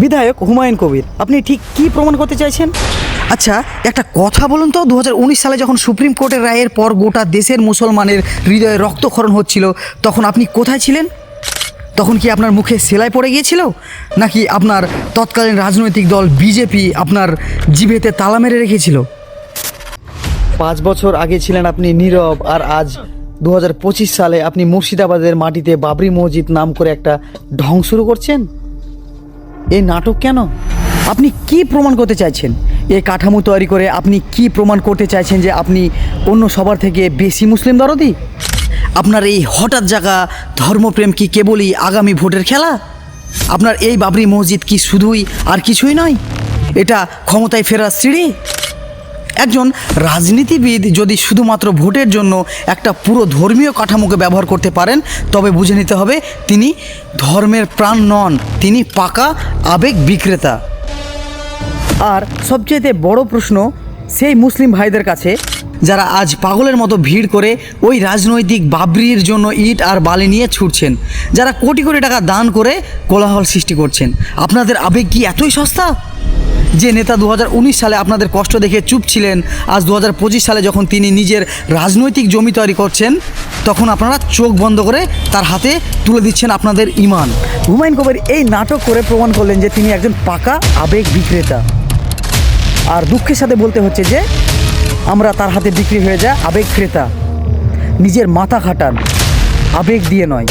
বিধায়ক হুমায়ুন কবির আপনি ঠিক কি প্রমাণ করতে চাইছেন? আচ্ছা একটা কথা বলুন তো দু হাজার উনিশ সালে যখন সুপ্রিম কোর্টের রায়ের পর গোটা দেশের মুসলমানের হৃদয়ে রক্তক্ষরণ হচ্ছিল তখন আপনি কোথায় ছিলেন? তখন কি আপনার মুখে সেলাই পড়ে গিয়েছিল? নাকি আপনার তৎকালীন রাজনৈতিক দল বিজেপি আপনার জিভেতে তালা মেরে রেখেছিল? পাঁচ বছর আগে ছিলেন আপনি নীরব আর আজ দু হাজার পঁচিশ সালে আপনি মুর্শিদাবাদের মাটিতে বাবরি মসজিদ নাম করে একটা ঢং শুরু করছেন? এই নাটক কেন? আপনি কি প্রমাণ করতে চাইছেন? এই কাঠামো তৈরি করে আপনি কি প্রমাণ করতে চাইছেন যে আপনি অন্য সবার থেকে বেশি মুসলিম দরদি? আপনার এই হঠাৎ জায়গা ধর্মপ্রেম কি কেবলই আগামী ভোটের খেলা? আপনার এই বাবরি মসজিদ কি শুধুই আর কিছুই নয়? এটা ক্ষমতায় ফেরার সিঁড়ি? একজন রাজনীতিবিদ যদি শুধুমাত্র ভোটের জন্য একটা পুরো ধর্মীয় কাঠামোকে ব্যবহার করতে পারেন, তবে বুঝে নিতে হবে তিনি ধর্মের প্রাণ নন, তিনি পাকা আবেগ বিক্রেতা। আর সবচেয়ে বড় প্রশ্ন সেই মুসলিম ভাইদের কাছে, যারা আজ পাগলের মতো ভিড় করে ওই রাজনৈতিক বাবরির জন্য ইট আর বালি নিয়ে ছুটছেন, যারা কোটি কোটি টাকা দান করে কোলাহল সৃষ্টি করছেন। আপনাদের আবেগ কি এতই সস্তা? যে নেতা দু হাজার উনিশ সালে আপনাদের কষ্ট দেখে চুপ ছিলেন, আজ দু হাজার পঁচিশ সালে যখন তিনি নিজের রাজনৈতিক জমি তৈরি করছেন, তখন আপনারা চোখ বন্ধ করে তার হাতে তুলে দিচ্ছেন আপনাদের ইমান। হুমায়ুন কবির এই নাটক করে প্রমাণ করলেন যে তিনি একজন পাকা আবেগ বিক্রেতা। আর দুঃখের সাথে বলতে হচ্ছে যে, আমরা তার হাতে বিক্রি হয়ে যায় আবেগ ক্রেতা। নিজের মাথা খাটান, আবেগ দিয়ে নয়।